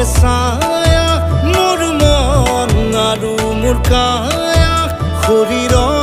লাগে ছায়া মোর মন আৰু মোৰ কায়া শৰীৰৰ